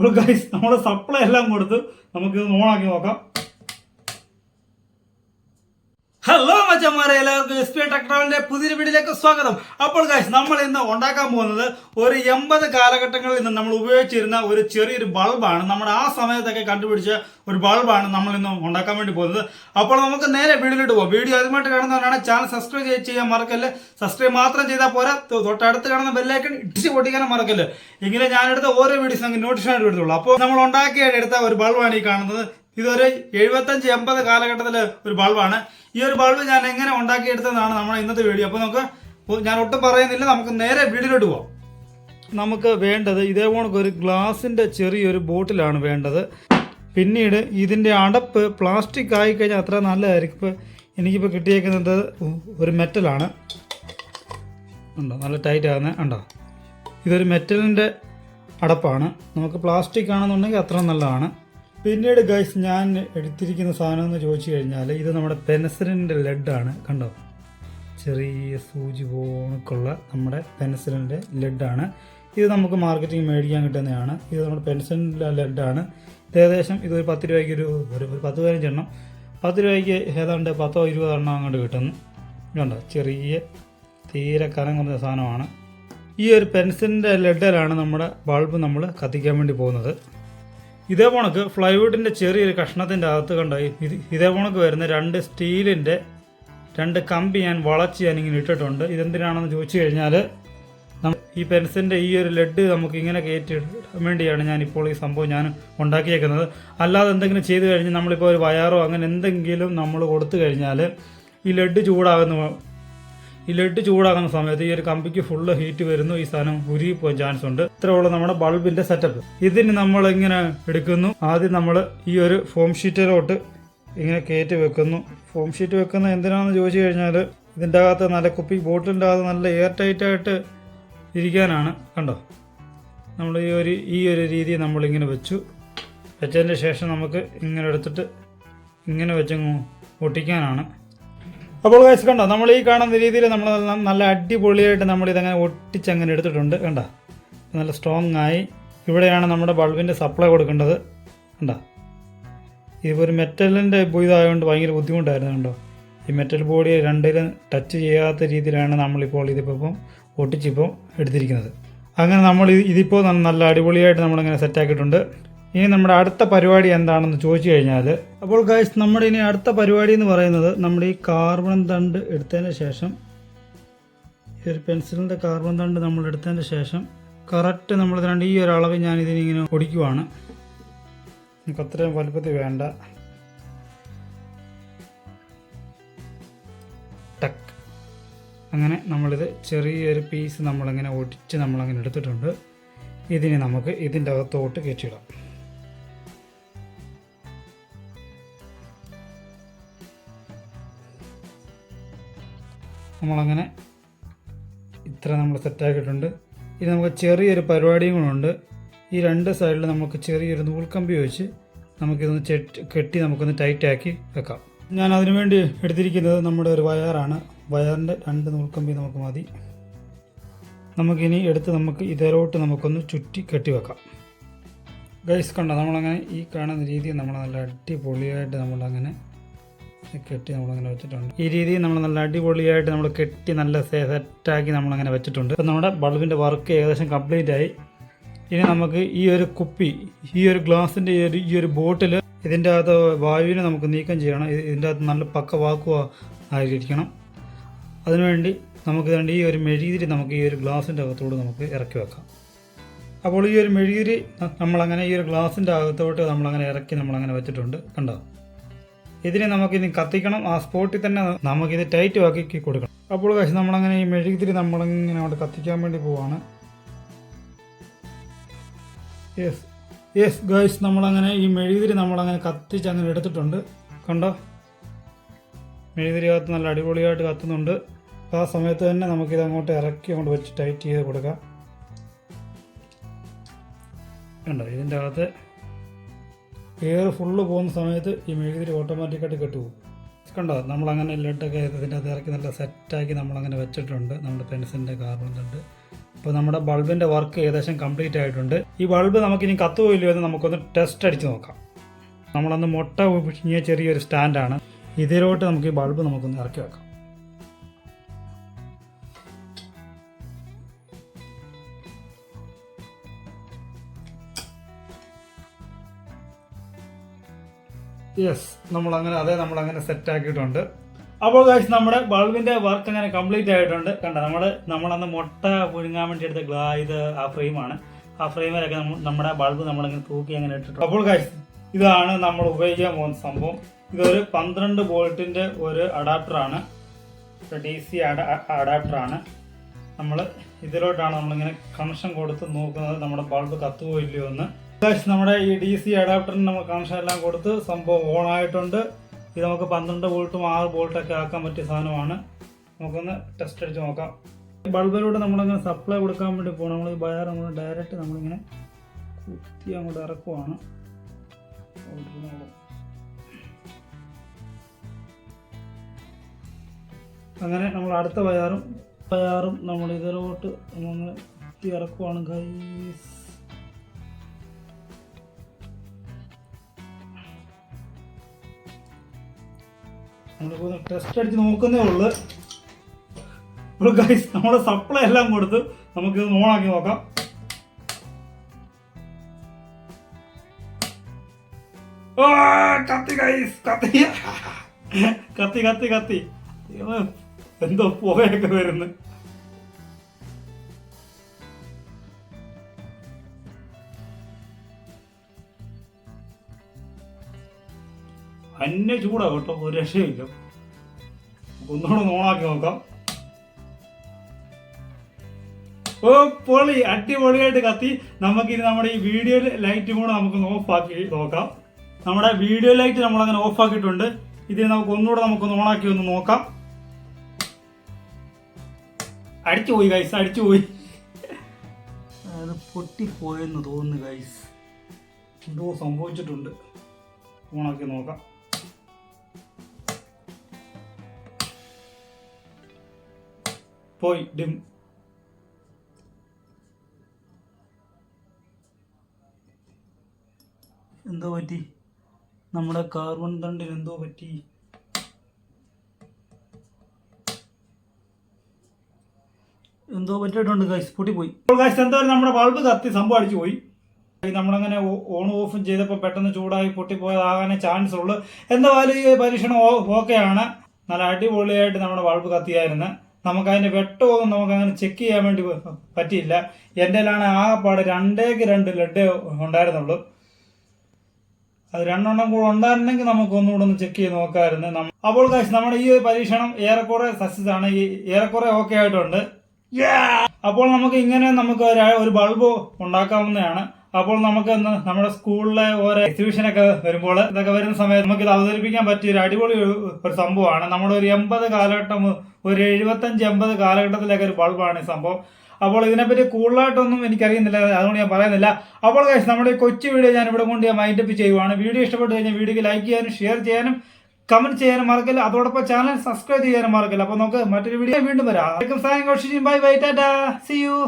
അപ്പോൾ ഗൈസ് നമ്മുടെ സപ്ലൈ എല്ലാം കൊടുത്ത് നമുക്കിത് ഓണാക്കി നോക്കാം. എല്ലാവർക്കും എസ് പി ടെക്ട്രോളിന്റെ പുതിയ വീഡിയോയിലേക്ക് സ്വാഗതം. അപ്പോൾ ഗൈസ് നമ്മൾ ഇന്ന് ഉണ്ടാക്കാൻ പോകുന്നത് ഒരു എൺപത് കാലഘട്ടങ്ങളിൽ നിന്ന് നമ്മൾ ഉപയോഗിച്ചിരുന്ന ഒരു ചെറിയൊരു ബൾബാണ്. നമ്മുടെ ആ സമയത്തൊക്കെ കണ്ടുപിടിച്ച ഒരു ബൾബാണ് നമ്മൾ ഇന്ന് ഉണ്ടാക്കാൻ വേണ്ടി പോകുന്നത്. അപ്പോൾ നമുക്ക് നേരെ വീഡിയോയിലോട്ട് പോകാം. വീഡിയോ ആദ്യമായിട്ട് കാണുന്നവരാണ് ചാനൽ സബ്സ്ക്രൈബ് ചെയ്യാൻ മറക്കല്ല്? സബ്സ്ക്രൈബ് മാത്രം ചെയ്താൽ പോരാ. തൊട്ടടുത്ത് കാണുന്ന ബെല്ലൈക്കൺ ഇടിച്ച് പൊട്ടിക്കാനും മറക്കല്ല്? ഇങ്ങനെ ഞാനെടുത്ത ഓരോ വീഡിയോസ് നമുക്ക് നോട്ടിഫിക്കേഷൻ എടുത്തുള്ളൂ അപ്പോൾ നമ്മൾ ഉണ്ടാക്കിയെടുത്ത ഒരു ബൾബാണ് ഈ കാണുന്നത്. ഇതൊരു എഴുപത്തഞ്ച് എൺപത് കാലഘട്ടത്തിലെ ഒരു ബൾബാണ്. ഈ ഒരു ബൾബ് ഞാൻ എങ്ങനെ ഉണ്ടാക്കിയെടുത്തതാണ് നമ്മുടെ ഇന്നത്തെ വീഡിയോ. അപ്പോൾ നമുക്ക് ഞാൻ ഒട്ടും പറയുന്നില്ല. നമുക്ക് നേരെ വീടിലോട്ട് പോവാം. നമുക്ക് വേണ്ടത് ഇതേ കണക്ക് ഒരു ഗ്ലാസിന്റെ ചെറിയൊരു ബോട്ടിലാണ് വേണ്ടത്. പിന്നീട് ഇതിന്റെ അടപ്പ് പ്ലാസ്റ്റിക് ആയി കഴിഞ്ഞാൽ അത്ര നല്ലതായിരിക്കും. ഇപ്പോൾ എനിക്കിപ്പോൾ കിട്ടിയേക്കുന്നത് ഒരു മെറ്റലാണ്. ഉണ്ടോ? നല്ല ടൈറ്റ് ആകുന്നത് ഉണ്ടോ? ഇതൊരു മെറ്റലിന്റെ അടപ്പാണ്. നമുക്ക് പ്ലാസ്റ്റിക് ആണെന്നുണ്ടെങ്കിൽ അത്ര നല്ലതാണ്. പിന്നീട് ഗൈസ് ഞാൻ എടുത്തിരിക്കുന്ന സാധനം എന്ന് ചോദിച്ചു കഴിഞ്ഞാൽ ഇത് നമ്മുടെ പെൻസിലിന്റെ ലെഡാണ് കണ്ടോ? ചെറിയ സൂചി പോണക്കുള്ള നമ്മുടെ പെൻസിലിന്റെ ലെഡാണ് ഇത് നമുക്ക് മാർക്കറ്റിംഗ് മേടിക്കാൻ കിട്ടുന്നതാണ്. ഇത് നമ്മുടെ പെൻസിലിന്റെ ലെഡാണ് ഇത് ഏകദേശം ഇതൊരു പത്ത് രൂപയ്ക്ക് ഒരു ഒരു ഒരു പത്ത് പതിനഞ്ച് എണ്ണം. പത്ത് രൂപയ്ക്ക് ഏതാണ്ട് പത്തോ ഇരുപതോ എണ്ണം അങ്ങോട്ട് കിട്ടുന്നു കണ്ടോ? ചെറിയ തീരെ കനം കുറഞ്ഞ സാധനമാണ്. ഈ ഒരു പെൻസിലിന്റെ ലെഡിലാണ് നമ്മുടെ ബൾബ് നമ്മൾ കത്തിക്കാൻ വേണ്ടി പോകുന്നത്. ഇതേ പോണക്ക് ഫ്ലൈവുഡിന്റെ ചെറിയൊരു കഷ്ണത്തിന്റെ അകത്ത് കണ്ടായി ഇത് ഇതേ പോണക്ക് വരുന്ന രണ്ട് സ്റ്റീലിന്റെ രണ്ട് കമ്പി ഞാൻ വളച്ച് ഞാൻ ഇങ്ങനെ ഇട്ടിട്ടുണ്ട്. ഇതെന്തിനാണെന്ന് ചോദിച്ചു കഴിഞ്ഞാൽ ഈ പെൻസിലിന്റെ ഈ ഒരു ലെഡ് നമുക്ക് ഇങ്ങനെ കയറ്റി വേണ്ടിയാണ് ഇപ്പോൾ ഈ സംഭവം ഞാൻ ഉണ്ടാക്കിയേക്കുന്നത്. അല്ലാതെ എന്തെങ്കിലും ചെയ്തു കഴിഞ്ഞാൽ നമ്മളിപ്പോൾ ഒരു വയറോ അങ്ങനെ എന്തെങ്കിലും നമ്മൾ കൊടുത്തു കഴിഞ്ഞാൽ ഈ ലെഡ് ചൂടാകുന്ന ഈ ലെഡ് ചൂടാകുന്ന സമയത്ത് ഈ ഒരു കമ്പിക്ക് ഫുള്ള് ഹീറ്റ് വരുന്നു. ഈ സാധനം ഉരുകി പോകാൻ ചാൻസ് ഉണ്ട്. ഇത്രയുള്ള നമ്മുടെ ബൾബിന്റെ സെറ്റപ്പ് ഇതിന് നമ്മൾ ഇങ്ങനെ എടുക്കുന്നു. ആദ്യം നമ്മൾ ഈ ഒരു ഫോം ഷീറ്റിലോട്ട് ഇങ്ങനെ കയറ്റി വെക്കുന്നു. ഫോം ഷീറ്റ് വെക്കുന്ന എന്തിനാണെന്ന് ചോദിച്ചു കഴിഞ്ഞാൽ ഇതിന്റെ അകത്ത് നല്ല കുപ്പി ബോട്ടിലിന്റെ അകത്ത് നല്ല എയർ ടൈറ്റ് ആയിട്ട് ഇരിക്കാനാണ്. കണ്ടോ? നമ്മൾ ഈ ഒരു ഈ ഒരു രീതി നമ്മളിങ്ങനെ വെച്ചു. വെച്ചതിന്റെ ശേഷം നമുക്ക് ഇങ്ങനെ എടുത്തിട്ട് ഇങ്ങനെ വെച്ചങ്ങ് ഒട്ടിക്കാനാണ്. അപ്പോൾ ഗൈസ് കണ്ടോ? നമ്മൾ ഈ കാണുന്ന രീതിയിൽ നമ്മൾ നല്ല- അടിപൊളിയായിട്ട് നമ്മൾ ഇതങ്ങനെ ഒട്ടിച്ചങ്ങനെ എടുത്തിട്ടുണ്ട്. കണ്ട? നല്ല സ്ട്രോങ് ആയി. ഇവിടെയാണ് നമ്മുടെ ബൾബിന്റെ സപ്ലൈ കൊടുക്കേണ്ടത്. കണ്ട? ഇതിപ്പോൾ ഒരു മെറ്റലിന്റെ ഇതായതുകൊണ്ട് ഭയങ്കര ബുദ്ധിമുട്ടായിരുന്നു കണ്ടോ? ഈ മെറ്റൽ ബോഡി രണ്ടിലും ടച്ച് ചെയ്യാത്ത രീതിയിലാണ് നമ്മളിപ്പോൾ ഇതിപ്പോൾ ഒട്ടിച്ചിപ്പോൾ എടുത്തിരിക്കുന്നത്. അങ്ങനെ നമ്മൾ ഇത് ഇതിപ്പോൾ നല്ല അടിപൊളിയായിട്ട് നമ്മളിങ്ങനെ സെറ്റാക്കിയിട്ടുണ്ട് ഇനി നമ്മുടെ അടുത്ത പരിപാടി എന്താണെന്ന് ചോദിച്ചു കഴിഞ്ഞാൽ അപ്പോൾ ഗൈസ് നമ്മുടെ ഇനി അടുത്ത പരിപാടി എന്ന് പറയുന്നത് നമ്മുടെ ഈ കാർബൺ തണ്ട് എടുത്തതിന് ശേഷം ഈ ഒരു പെൻസിലിന്റെ കാർബൺ തണ്ട് നമ്മൾ എടുത്തതിന് ശേഷം കറക്റ്റ് നമ്മൾ രണ്ട് ഈ ഒരു അളവ് ഞാൻ ഇതിനിങ്ങനെ ഒടിക്കുവാണ് നമുക്ക് അത്രയും വലുപ്പത്തിൽ വേണ്ട. ടക്ക് അങ്ങനെ നമ്മളിത് ചെറിയൊരു പീസ് നമ്മളിങ്ങനെ ഒടിച്ച് നമ്മളങ്ങനെ എടുത്തിട്ടുണ്ട്. ഇതിനെ നമുക്ക് ഇതിന്റെ അകത്തോട്ട് കയറ്റിയിടാം. നമ്മളങ്ങനെ ഇത്ര നമ്മൾ സെറ്റാക്കിയിട്ടുണ്ട്. ഇനി നമുക്ക് ചെറിയൊരു പരിപാടിയും കൂടെ ഈ രണ്ട് സൈഡിൽ നമുക്ക് ചെറിയൊരു നൂൽക്കമ്പി വെച്ച് നമുക്കിതൊന്ന് ചെട്ട് കെട്ടി നമുക്കൊന്ന് ടൈറ്റാക്കി വെക്കാം. ഞാൻ അതിനു വേണ്ടി എടുത്തിരിക്കുന്നത് നമ്മുടെ ഒരു വയറാണ്. വയറിന്റെ രണ്ട് നൂൽക്കമ്പി നമുക്ക് മതി. നമുക്കിനി എടുത്ത് നമുക്ക് ഇതിലോട്ട് നമുക്കൊന്ന് ചുറ്റി കെട്ടി വെക്കാം. ഗൈസ് കണ്ടോ? നമ്മളങ്ങനെ ഈ കാണുന്ന രീതിയിൽ നമ്മൾ നല്ല അടിപൊളിയായിട്ട് നമ്മളങ്ങനെ കെട്ടി നമ്മളങ്ങനെ വെച്ചിട്ടുണ്ട്. ഈ രീതിയിൽ നമ്മൾ നല്ല അടിപൊളിയായിട്ട് നമ്മൾ കെട്ടി നല്ല സെറ്റാക്കി നമ്മളങ്ങനെ വെച്ചിട്ടുണ്ട്. അപ്പോൾ നമ്മുടെ ബൾബിന്റെ വർക്ക് ഏകദേശം കംപ്ലീറ്റ് ആയി. ഇനി നമുക്ക് ഈ ഒരു കുപ്പി ഈ ഒരു ഗ്ലാസിന്റെ ഈ ഒരു ഈ ഒരു ബോട്ടിൽ ഇതിന്റെ അകത്ത് വായുവിനെ നമുക്ക് നീക്കം ചെയ്യണം. ഇത് ഇതിന്റെ അകത്ത് നല്ല പക്ക വാക്കുക ആയിരിക്കണം. അതിനുവേണ്ടി നമുക്ക് വേണ്ടി ഈ ഒരു മെഴുകിരി നമുക്ക് ഈ ഒരു ഗ്ലാസിന്റെ അകത്തോട് നമുക്ക് ഇറക്കി വെക്കാം. അപ്പോൾ ഈ ഒരു മെഴുകിരി നമ്മളങ്ങനെ ഈ ഒരു ഗ്ലാസിന്റെ അകത്തോട്ട് നമ്മളങ്ങനെ ഇറക്കി നമ്മളങ്ങനെ വെച്ചിട്ടുണ്ട്. കണ്ടോ? ഇതിനെ നമുക്കിനി കത്തിക്കണം. ആ സ്പോട്ടിൽ തന്നെ നമുക്ക് നമുക്കിത് ടൈറ്റ് ആക്കി കൊടുക്കണം. അപ്പോൾ കഴിച്ച് നമ്മളങ്ങനെ ഈ മെഴുകുതിരി നമ്മളിങ്ങനെ അവിടെ കത്തിക്കാൻ വേണ്ടി പോവാണ്. യെസ് യെസ് ഗേഴ്സ് നമ്മളങ്ങനെ ഈ മെഴുകുതിരി നമ്മളങ്ങനെ കത്തിച്ച് അങ്ങനെ എടുത്തിട്ടുണ്ട്. കണ്ടോ? മെഴുകുതിരി അകത്ത് നല്ല അടിപൊളിയായിട്ട് കത്തുന്നുണ്ട്. ആ സമയത്ത് തന്നെ നമുക്കിത് അങ്ങോട്ട് ഇറക്കി അങ്ങോട്ട് വെച്ച് ടൈറ്റ് ചെയ്ത് കൊടുക്കാം. കണ്ടോ? ഇതിന്റെ അകത്ത് എയർ ഫുള്ള് പോകുന്ന സമയത്ത് ഈ മെഴുകുതിരി ഓട്ടോമാറ്റിക്കായിട്ട് കെട്ടുപോകും. കണ്ടോ? നമ്മളങ്ങനെ ലെഡൊക്കെ ഇതിന്റെ അത് ഇറക്കി നല്ല സെറ്റാക്കി നമ്മളങ്ങനെ വെച്ചിട്ടുണ്ട്. നമ്മുടെ പെൻസിലിന്റെ കാർബൺ തണ്ട് അപ്പോൾ നമ്മുടെ ബൾബിന്റെ വർക്ക് ഏകദേശം കംപ്ലീറ്റ് ആയിട്ടുണ്ട്. ഈ ബൾബ് നമുക്കിനി കത്തുവോ ഇല്ലയോ എന്ന് നമുക്കൊന്ന് ടെസ്റ്റ് അടിച്ച് നോക്കാം. നമ്മളന്ന് മുട്ട പിഴിഞ്ഞ ചെറിയൊരു സ്റ്റാൻഡാണ് ഇതിലോട്ട് നമുക്ക് ഈ ബൾബ് നമുക്കൊന്ന് ഇറക്കി വെക്കാം. യെസ് നമ്മൾ അങ്ങനെ അതെ നമ്മൾ അങ്ങനെ സെറ്റ് ആക്കിയിട്ടുണ്ട്. അപ്പോൾ ഗൈസ് നമ്മുടെ ബൾബിന്റെ വർക്ക് അങ്ങനെ കംപ്ലീറ്റ് ആയിട്ടുണ്ട്. കണ്ട നമ്മൾ നമ്മളന്ന് മുട്ട പുഴുങ്ങാൻ വേണ്ടി എടുത്ത ഗ്ലാ ഇത് ആ ഫ്രെയിമാണ് ആ ഫ്രെയിമിലൊക്കെ നമ്മൾ നമ്മുടെ ബൾബ് നമ്മളിങ്ങനെ തൂക്കി അങ്ങനെ ഇട്ടിട്ടുണ്ട്. അപ്പോൾ ഗൈസ് ഇതാണ് നമ്മൾ ഉപയോഗിക്കാൻ പോകുന്ന സംഭവം. ഇതൊരു പന്ത്രണ്ട് വോൾട്ടിന്റെ ഒരു അഡാപ്റ്ററാണ് ഡി സി അഡാപ്റ്ററാണ് നമ്മൾ ഇതിലോട്ടാണ് നമ്മളിങ്ങനെ കണക്ഷൻ കൊടുത്ത് നോക്കുന്നത്. നമ്മുടെ ബൾബ് കത്തുവോ ഇല്ലയോ എന്ന്. നമ്മുടെ ഈ ഡി സി അഡാപ്റ്ററിന് നമ്മൾ കണക്ഷൻ എല്ലാം കൊടുത്ത് സംഭവം ഓൺ ആയിട്ടുണ്ട്. ഇത് നമുക്ക് പന്ത്രണ്ട് വോൾട്ടും ആറ് വോൾട്ടൊക്കെ ആക്കാൻ പറ്റിയ സാധനമാണ്. നമുക്കൊന്ന് ടെസ്റ്റ് അടിച്ച് നോക്കാം. ബൾബിലൂടെ നമ്മളിങ്ങനെ സപ്ലൈ കൊടുക്കാൻ വേണ്ടി പോകണം നമ്മൾ ഈ ബയർ നമ്മൾ ഡയറക്റ്റ് നമ്മളിങ്ങനെ കുത്തി അങ്ങോട്ട് ഇറക്കുവാണ്. അങ്ങനെ നമ്മൾ അടുത്ത വയറും വയറും നമ്മൾ ഇതിലോട്ട് നമ്മൾ കുത്തി ഇറക്കുവാണ് ഗൈസ്. നമ്മളിപ്പോ ടെസ്റ്റ് അടിച്ച് നോക്കുന്നേ ഉള്ളു. ഇപ്പോൾ ഗൈസ് നമ്മുടെ സപ്ലൈ എല്ലാം കൊടുത്ത് നമുക്കിത് ഓണാക്കി നോക്കാം. കത്തി ഗൈസ് കത്തി. കത്തി കത്തി കത്തി. എന്തോ പുകയൊക്കെ വരുന്നു. അന്യ ചൂടാ കേട്ടോ. ഒരു രക്ഷയില്ല ഒന്നുകൂടെ ഓണാക്കി നോക്കാം. ഓ പൊളി. അടിപൊളിയായിട്ട് കത്തി. നമുക്കിനി നമ്മുടെ ഈ വീഡിയോ ലൈറ്റും കൂടെ നമുക്ക് ഓഫാക്കി നോക്കാം. നമ്മുടെ വീഡിയോ ലൈറ്റ് നമ്മൾ അങ്ങനെ ഓഫ് ആക്കിയിട്ടുണ്ട്. ഇതിന് നമുക്ക് ഒന്നുകൂടെ നമുക്കൊന്ന് ഓണാക്കി ഒന്ന് നോക്കാം. അടിച്ചു പോയി ഗൈസ് അടിച്ചു പോയി. അത് പൊട്ടിപ്പോയെന്ന് തോന്നുന്നു ഗൈസ് എന്തോ സംഭവിച്ചിട്ടുണ്ട്. ഓണാക്കി നോക്കാം. പോയി ഡിം. എന്തോ പറ്റി? നമ്മുടെ കാർബൺ തണ്ടിന് എന്തോ പറ്റി? എന്തോ പറ്റിയിട്ടുണ്ട് ഗൈസ് പൊട്ടിപ്പോയി ഇപ്പോൾ ഗൈസ് എന്തായാലും നമ്മുടെ ബൾബ് കത്തി സംഭവം അടിച്ചു പോയി. നമ്മളങ്ങനെ ഓൺ ഓഫും ചെയ്തപ്പോൾ പെട്ടെന്ന് ചൂടായി പൊട്ടിപ്പോയതാകാനേ ചാൻസ് ഉള്ളു. എന്തായാലും ഈ പരീക്ഷണം ഓക്കെയാണ് നല്ല അടിപൊളിയായിട്ട് നമ്മുടെ ബൾബ് കത്തിയായിരുന്നു. നമുക്ക് അതിന്റെ വെട്ടമൊന്നും നമുക്ക് അങ്ങനെ ചെക്ക് ചെയ്യാൻ വേണ്ടി പറ്റിയില്ല. എന്റെ ആ പാട് രണ്ടേക്ക് രണ്ട് ലെഡ് ഉണ്ടായിരുന്നുള്ളൂ. അത് രണ്ടെണ്ണം കൂടെ ഉണ്ടായിരുന്നെങ്കിൽ നമുക്ക് ഒന്നുകൂടെ ഒന്ന് ചെക്ക് ചെയ്ത് നോക്കാമായിരുന്നു. അപ്പോൾ കാശ് നമ്മുടെ ഈ പരീക്ഷണം ഏറെക്കുറെ സക്സസ് ഈ ഏറെക്കുറെ ഓക്കെ ആയിട്ടുണ്ട്. അപ്പോൾ നമുക്ക് ഇങ്ങനെ നമുക്ക് ഒരു ബൾബ് ഉണ്ടാക്കാവുന്നതാണ്. അപ്പോൾ നമുക്ക് നമ്മുടെ സ്കൂളിലെ ഓരോ എക്സിബിഷൻ ഒക്കെ വരുമ്പോൾ ഇതൊക്കെ വരുന്ന സമയത്ത് നമുക്ക് ഇത് അവതരിപ്പിക്കാൻ പറ്റിയ ഒരു അടിപൊളി ഒരു സംഭവമാണ്. നമ്മുടെ ഒരു എൺപത് കാലഘട്ടം ഒരു എഴുപത്തഞ്ച് എൺപത് കാലഘട്ടത്തിലൊക്കെ ഒരു ബൾബാണ് ഈ സംഭവം. അപ്പോൾ ഇതിനെപ്പറ്റി കൂടുതലായിട്ടൊന്നും എനിക്കറിയുന്നില്ല അതുകൊണ്ട് ഞാൻ പറയുന്നില്ല. അപ്പോൾ guys, നമ്മുടെ കൊച്ചു വീഡിയോ ഞാൻ ഇവിടെ കൊണ്ട് ഞാൻ മൈൻഡപ്പ് ചെയ്യുവാണ്. വീഡിയോ ഇഷ്ടപ്പെട്ട് കഴിഞ്ഞാൽ വീഡിയോക്ക് ലൈക്ക് ചെയ്യാനും ഷെയർ ചെയ്യാനും കമന്റ് ചെയ്യാനും മറക്കില്ല അതോടൊപ്പം ചാനൽ സബ്സ്ക്രൈബ് ചെയ്യാനും മറക്കില്ല അപ്പോൾ നമുക്ക് മറ്റൊരു വീഡിയോ വീണ്ടും വരാം. Bye bye ta-ta. See you